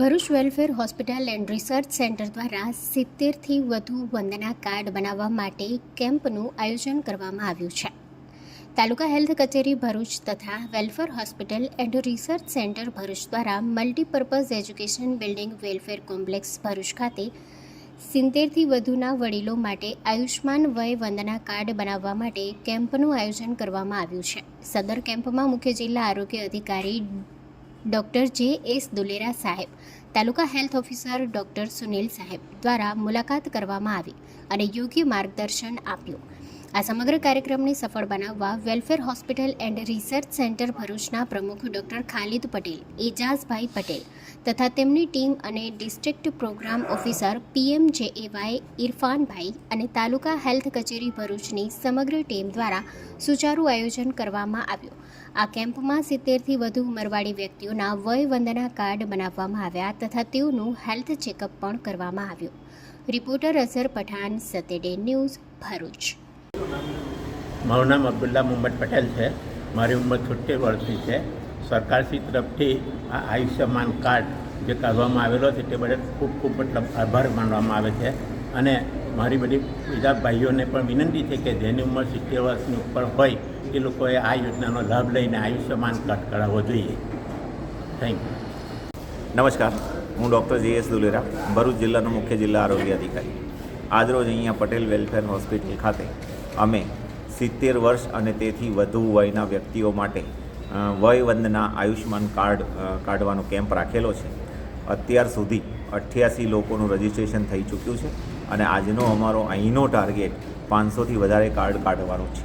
Bharuch welfare hospital and research centre દ્વારા સિત્તેરથી વધુ વંદના કાર્ડ બનાવવા માટે કેમ્પનું આયોજન કરવામાં આવ્યું છે. તાલુકા હેલ્થ કચેરી ભરૂચ તથા welfare hospital and research centre Bharuch દ્વારા multipurpose education building welfare complex Bharuch ખાતે સિત્તેરથી વધુના વડીલો માટે આયુષ્માન વય વંદના કાર્ડ બનાવવા માટે કેમ્પનું આયોજન કરવામાં આવ્યું છે. સદર કેમ્પમાં મુખ્ય જિલ્લા આરોગ્ય અધિકારી ડૉક્ટર જે એસ દુલેરા સાહેબ, taluka health officer doctor Sunil સાહેબ દ્વારા મુલાકાત કરવામાં આવી અને યોગ્ય માર્ગદર્શન આપ્યું. આ સમગ્ર કાર્યક્રમને સફળ બનાવવા welfare hospital and research centre ભરૂચના પ્રમુખ ડૉક્ટર ખાલિદ પટેલ, એજાઝભાઈ પટેલ તથા તેમની ટીમ અને district program officer PM JAY ઇરફાનભાઈ અને તાલુકા હેલ્થ કચેરી ભરૂચની સમગ્ર ટીમ દ્વારા સુચારુ આયોજન કરવામાં આવ્યું. આ કેમ્પમાં સિત્તેરથી વધુ ઉંમરવાળી વ્યક્તિઓના વય વંદના કાર્ડ બનાવવામાં આવ્યા તથા તેઓનું હેલ્થ ચેકઅપ પણ કરવામાં આવ્યું. રિપોર્ટર અઝર પઠાણ સતેડે ન્યૂઝ ભરૂચ. મારું નામ અબ્દુલ્લા મુહમ્મદ પટેલ છે. મારી ઉંમર છોતેર વર્ષની છે. સરકારશ્રી તરફથી આ આયુષ્યમાન કાર્ડ જે કાઢવામાં આવેલો છે તે બદલ ખૂબ ખૂબ મતલબ આભાર માનવામાં આવે છે. અને મારી બધી બીજા ભાઈઓને પણ વિનંતી છે કે જેની ઉંમર સિત્તેર વર્ષની ઉપર હોય એ લોકોએ આ યોજનાનો લાભ લઈને આયુષ્યમાન કાર્ડ કરાવવો જોઈએ. થેન્ક યુ નમસ્કાર. હું ડૉક્ટર જે એસ દુલેરા, ભરૂચ જિલ્લાનો મુખ્ય જિલ્લા આરોગ્ય અધિકારી. આજરોજ અહીંયા પટેલ વેલફેર હોસ્પિટલ ખાતે અમે સિત્તેર વર્ષ અને તેથી વધુ વયના વ્યક્તિઓ માટે વયવંદના આયુષ્યમાન કાર્ડ કાઢવાનો કેમ્પ રાખેલો છે. અત્યાર સુધી અઠ્યાસી લોકોનું રજિસ્ટ્રેશન થઈ ચૂક્યું છે અને આજનો અમારો અહીંનો ટાર્ગેટ પાંચસોથી વધારે કાર્ડ કાઢવાનો છે.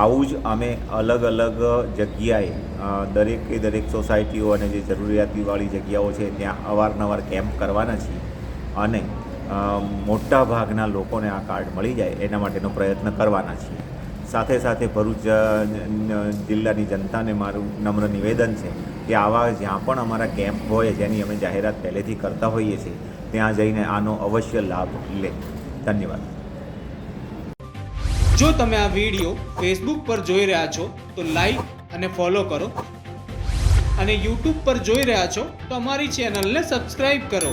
આવું જ અમે અલગ અલગ જગ્યાએ દરેકે દરેક સોસાયટીઓ અને જે જરૂરિયાતીવાળી જગ્યાઓ છે, ત્યાં અવારનવાર કેમ્પ કરવાના છીએ અને મોટા ભાગના લોકોને આ કાર્ડ મળી જાય એના માટેનો પ્રયત્ન કરવાના છીએ. સાથે સાથે ભરૂચ જિલ્લાની જનતાને મારું નમ્ર નિવેદન છે કે આવા જ્યાં પણ અમારા કેમ્પ હોય જેની અમે જાહેરાત પહેલેથી કરતા હોઈએ છીએ, ત્યાં જઈને આનો અવશ્ય લાભ લે. ધન્યવાદ. જો તમે આ વીડિયો ફેસબુક પર જોઈ રહ્યા છો, તો લાઈક અને ફોલો કરો. અને યુટ્યુબ પર જોઈ રહ્યા છો, તો અમારી ચેનલને સબસ્ક્રાઈબ કરો.